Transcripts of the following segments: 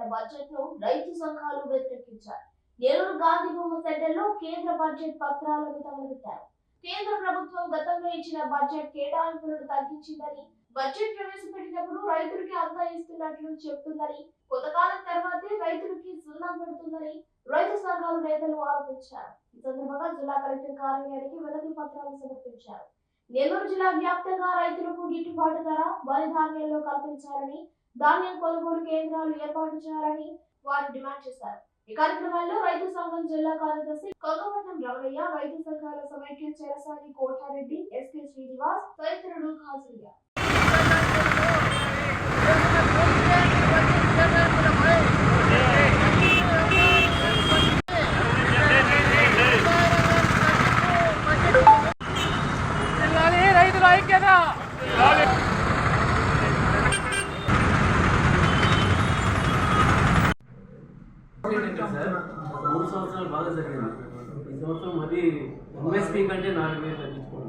ప్రవేశపెట్టిన బడ్జెట్ను రైతు సంఘాలు వ్యతిరేకించారు నెల్లూరు గాంధీ బొమ్మ సెంటర్లో కేంద్ర బడ్జెట్ పత్రాలను తగలబెట్టారు కేంద్ర ప్రభుత్వం గతంలో ఇచ్చిన బడ్జెట్ కేటాయింపులను తగ్గించిందని బడ్జెట్ ప్రవేశపెట్టినప్పుడు రైతులకి అంతా ఇస్తున్నట్లు చెప్తుందని కొంతకాలం తర్వాతే రైతులకి సున్నా పెడుతుందని రైతు సంఘాల నేతలు ఆరోపించారు. ఈ సందర్భంగా జిల్లా కలెక్టర్ కార్యాలయానికి వినతి పత్రాలు సమర్పించారు. నెల్లూరు జిల్లా వ్యాప్తంగా రైతులకు గిట్టుబాటు ధర వరి ధాన్యంలో కల్పించాలని ధాన్యం కొనుగోలు కేంద్రాలు ఏర్పాటు చేయాలని వారు డిమాండ్ చేశారు. ఈ కార్యక్రమంలో రైతు సంఘం జిల్లా కార్యదర్శి కొంగపట్నం రమణయ్య రైతు సంఘాల సమైక్య చెరసాని కోటారెడ్డి ఎస్కే శ్రీనివాస్ తదితరులు హాజరయ్యారు జిల్లాని రైతుల ఐక్యత ఏంటంటే సార్ మూడు సంవత్సరాలు బాగా జరిగింది ఈ సంవత్సరం మరి ఎంఎస్పీ కంటే నాలుగు వేలు ఇప్పుడు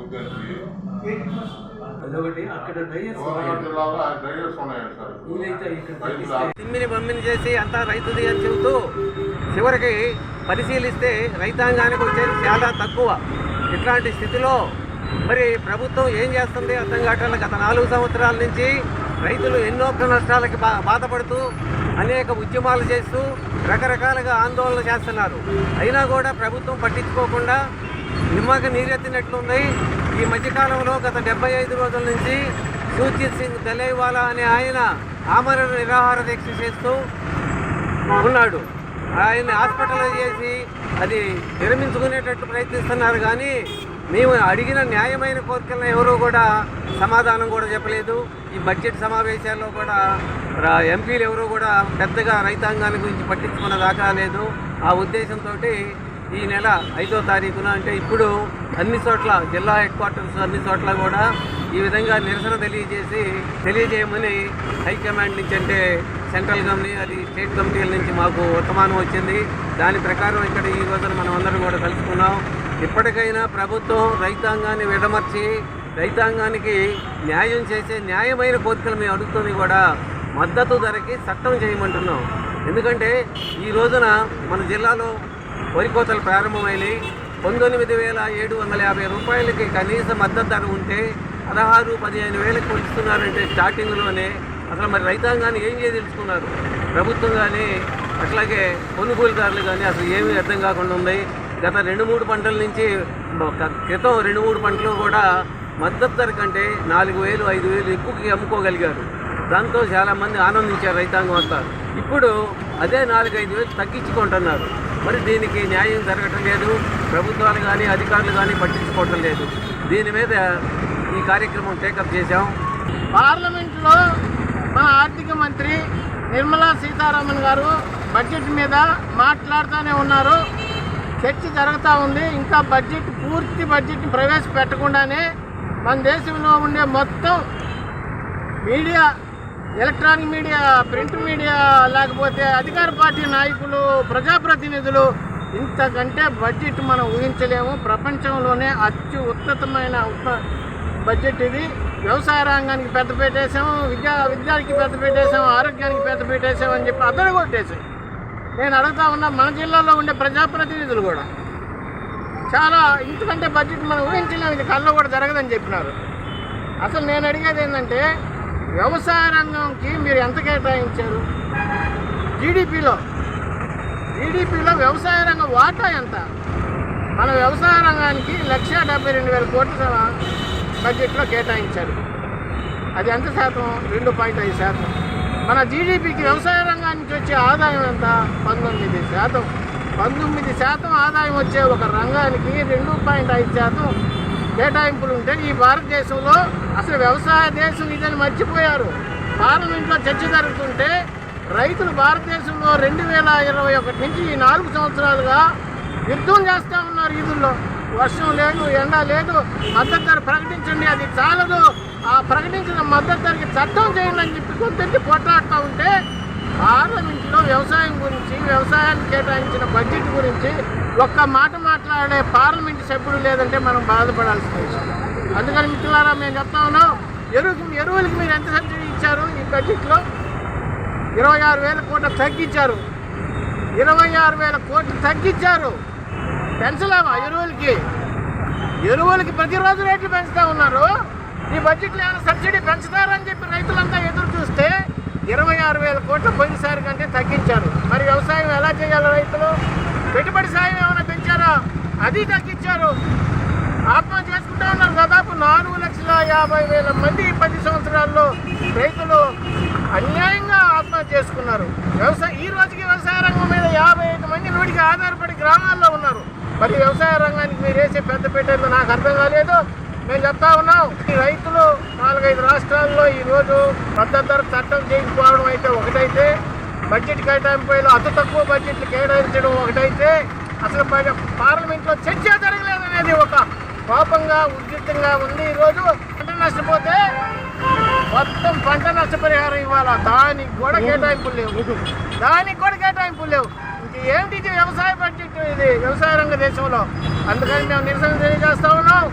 ఉంటుంది. అదొకటి అక్కడ ఆ డ్రైవర్స్ ఉన్నాయి సార్ తిమ్మిని బమ్మిని చేసి అంతా రైతుది అని చెబుతూ చివరికి పరిశీలిస్తే రైతాంగానికి వచ్చేది చాలా తక్కువ. ఇట్లాంటి స్థితిలో మరి ప్రభుత్వం ఏం చేస్తుంది? అర్థం కావట్లేదు. గత నాలుగు సంవత్సరాల నుంచి రైతులు ఎన్నో నష్టాలకి బా బాధపడుతూ అనేక ఉద్యమాలు చేస్తూ రకరకాలుగా ఆందోళన చేస్తున్నారు. అయినా కూడా ప్రభుత్వం పట్టించుకోకుండా నిమ్మక నీరెత్తినట్లుంది. ఈ మధ్యకాలంలో గత డెబ్బై ఐదు రోజుల నుంచి సూర్జిత్ సింగ్ దలేవాలా అనే ఆయన ఆమరణ నిరాహార దీక్ష చేస్తూ ఉన్నాడు. ఆయన హాస్పిటల్ చేసి అది విరమించుకునేటట్టు ప్రయత్నిస్తున్నారు కానీ మేము అడిగిన న్యాయమైన కోరికలను ఎవరూ కూడా సమాధానం కూడా చెప్పలేదు. ఈ బడ్జెట్ సమావేశాల్లో కూడా ఎంపీలు ఎవరూ కూడా పెద్దగా రైతాంగాన్ని గురించి పట్టించుకున్న దాకా లేదు. ఆ ఉద్దేశంతో ఈ నెల ఐదో తారీఖున అంటే ఇప్పుడు అన్ని చోట్ల జిల్లా హెడ్ క్వార్టర్స్ అన్ని చోట్ల కూడా ఈ విధంగా నిరసన తెలియజేసి తెలియజేయమని హైకమాండ్ నుంచి అంటే సెంట్రల్ కమిటీ అది స్టేట్ కమిటీల నుంచి మాకు వర్తమానం వచ్చింది. దాని ప్రకారం ఇక్కడ ఈ రోజున మనం అందరం కూడా కలుసుకున్నాం. ఇప్పటికైనా ప్రభుత్వం రైతాంగాన్ని విడమర్చి రైతాంగానికి న్యాయం చేసే న్యాయమైన కోరికలు మేము అడుగుతుంది కూడా మద్దతు ధరకి చట్టం చేయమంటున్నాం. ఎందుకంటే ఈ రోజున మన జిల్లాలో వరి కోతలు ప్రారంభమైనవి పంతొమ్మిది వేల ఏడు వందల యాభై రూపాయలకి కనీస మద్దతు ధర ఉంటే పదహారు పదిహేను వేలకు ఇస్తున్నారంటే స్టార్టింగ్లోనే అసలు మరి రైతాంగాన్ని ఏం చేయదలుచుకున్నారు? ప్రభుత్వం కానీ అట్లాగే కొనుగోలుదారులు కానీ అసలు ఏమీ అర్థం కాకుండా ఉంది గత రెండు మూడు పంటల నుంచి క్రితం రెండు మూడు పంటలు కూడా మద్దతు ధర కంటే నాలుగు వేలు ఐదు వేలు ఎక్కువకి అమ్ముకోగలిగారు. దాంతో చాలామంది ఆనందించారు రైతాంగం అంతా. ఇప్పుడు అదే నాలుగైదు వేలు తగ్గించుకుంటున్నారు. మరి దీనికి న్యాయం జరగటం లేదు ప్రభుత్వాలు కానీ అధికారులు కానీ పట్టించుకోవటం లేదు. దీని మీద ఈ కార్యక్రమం టేకప్ చేశాం. పార్లమెంట్లో మన ఆర్థిక మంత్రి నిర్మలా సీతారామన్ గారు బడ్జెట్ మీద మాట్లాడుతూనే ఉన్నారు. చర్చ జరుగుతూ ఉంది. ఇంకా బడ్జెట్ పూర్తి బడ్జెట్ని ప్రవేశపెట్టకుండానే మన దేశంలో ఉండే మొత్తం media electronic media print media లేకపోతే అధికార పార్టీ నాయకులు ప్రజాప్రతినిధులు ఇంతకంటే బడ్జెట్ మనం ఊహించలేము. ప్రపంచంలోనే అత్యు ఉత్తతమైన బడ్జెట్ ఇది. వ్యవసాయ రంగానికి పెద్ద పెట్టేసాము విద్యా విద్యానికి పెద్ద పెట్టేసాము ఆరోగ్యానికి పెద్ద పెట్టేసాము అని చెప్పి అద్దరు కొట్టేసాం నేను అడుగుతా ఉన్నా మన జిల్లాలో ఉండే ప్రజాప్రతినిధులు కూడా. చాలా ఇంతకంటే బడ్జెట్ మనం ఊహించలేము ఇది కూడా జరగదని చెప్పినారు. అసలు నేను అడిగేది ఏంటంటే వ్యవసాయ రంగంకి మీరు ఎంత కేటాయించారు? జీడిపిలో జీడిపిలో వ్యవసాయ రంగం వాటా ఎంత? మన వ్యవసాయ రంగానికి లక్ష డెబ్బై రెండు వేల కోట్ల బడ్జెట్లో కేటాయించారు. అది ఎంత శాతం? రెండు పాయింట్ ఐదు శాతం. మన జీడిపికి వ్యవసాయ రంగానికి వచ్చే ఆదాయం ఎంత? పంతొమ్మిది శాతం. పంతొమ్మిది శాతం ఆదాయం వచ్చే ఒక రంగానికి రెండు పాయింట్ ఐదు శాతం కేటాయింపులు ఉంటే ఈ భారతదేశంలో అసలు వ్యవసాయ దేశం ఇదని మర్చిపోయారు. పార్లమెంట్లో చర్చ జరుగుతుంటే రైతులు భారతదేశంలో రెండు వేల ఇరవై ఒకటి నుంచి ఈ నాలుగు సంవత్సరాలుగా యుద్ధం చేస్తూ ఉన్నారు ఈదుల్లో వర్షం లేదు ఎండ లేదు మద్దతు ధర ప్రకటించండి అది చాలదు. ఆ ప్రకటించిన మద్దతు ధరకి చట్టం చేయండి అని చెప్పి కొంత పోట్లాడుతూ ఉంటే పార్లమెంట్లో వ్యవసాయం గురించి వ్యవసాయానికి కేటాయించిన బడ్జెట్ గురించి ఒక్క మాట మాట్లాడే పార్లమెంట్ సభ్యుడు లేదంటే మనం బాధపడాల్సిన విషయం అందుకని మిత్రులారా మేము చెప్తా ఉన్నాం ఎరువుకి ఎరువులకి మీరు ఎంత సబ్సిడీ ఇచ్చారు ఈ బడ్జెట్లో ఇరవై ఆరు వేల కోట్లు తగ్గించారు. ఇరవై ఆరు వేల కోట్లు తగ్గించారు. పెంచలేమా ఎరువులకి? ఎరువులకి ప్రతిరోజు రేట్లు పెంచుతూ ఉన్నారు. ఈ బడ్జెట్లో ఏమైనా సబ్సిడీ పెంచుతారని చెప్పి రైతులంతా ఎదురు చూస్తే ఇరవై ఆరు వేల కోట్లు పోయినసారి కంటే తగ్గించారు. మరి వ్యవసాయం ఎలా చేయాలి రైతులు? పెట్టుబడి సాయం ఏమైనా పెంచారా? అది తగ్గించారు. ఆత్మహత్య చేసుకుంటా ఉన్నారు దాదాపు నాలుగు లక్షల యాభై వేల మంది పది సంవత్సరాల్లో రైతులు అన్యాయంగా ఆత్మహత్య చేసుకున్నారు. వ్యవసాయ ఈ రోజుకి వ్యవసాయ రంగం మీద యాభై ఐదు మంది నూటికి ఆధారపడి గ్రామాల్లో ఉన్నారు. మరి వ్యవసాయ రంగానికి మీరు వేసే పెద్ద పెట్టేందుకు నాకు అర్థం కాలేదు. మేము చెప్తా ఉన్నాం రైతులు రాష్ట్రాల్లో ఈ రోజు మద్దతు చట్టం చేయకపోవడం అయితే ఒకటైతే బడ్జెట్ కేటాయింపులో అతి తక్కువ బడ్జెట్లు కేటాయించడం ఒకటైతే అసలు పార్లమెంట్లో చర్చ జరగలేదనేది ఒక కోపంగా ఉద్రిక్తంగా ఉంది ఈరోజు. పంట నష్టపోతే మొత్తం పంట నష్టపరిహారం ఇవ్వాలా? దానికి కూడా కేటాయింపులు లేవు. దానికి కూడా కేటాయింపులు లేవు. ఇంక ఏమిటి ఇది వ్యవసాయ బడ్జెట్ ఇది? వ్యవసాయ రంగ దేశంలో. అందుకని మేము నిరసన తెలియజేస్తా ఉన్నాం.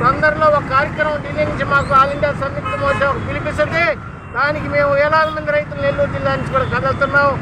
తొందరలో ఒక కార్యక్రమం ఢిల్లీ నుంచి మాకు ఆల్ ఇండియా సంయుక్త మోర్చా ఒక పిలిపిస్తుంది దానికి మేము వేలాది మంది రైతులు నెల్లూరు జిల్లా నుంచి కూడా కదులుతున్నాం.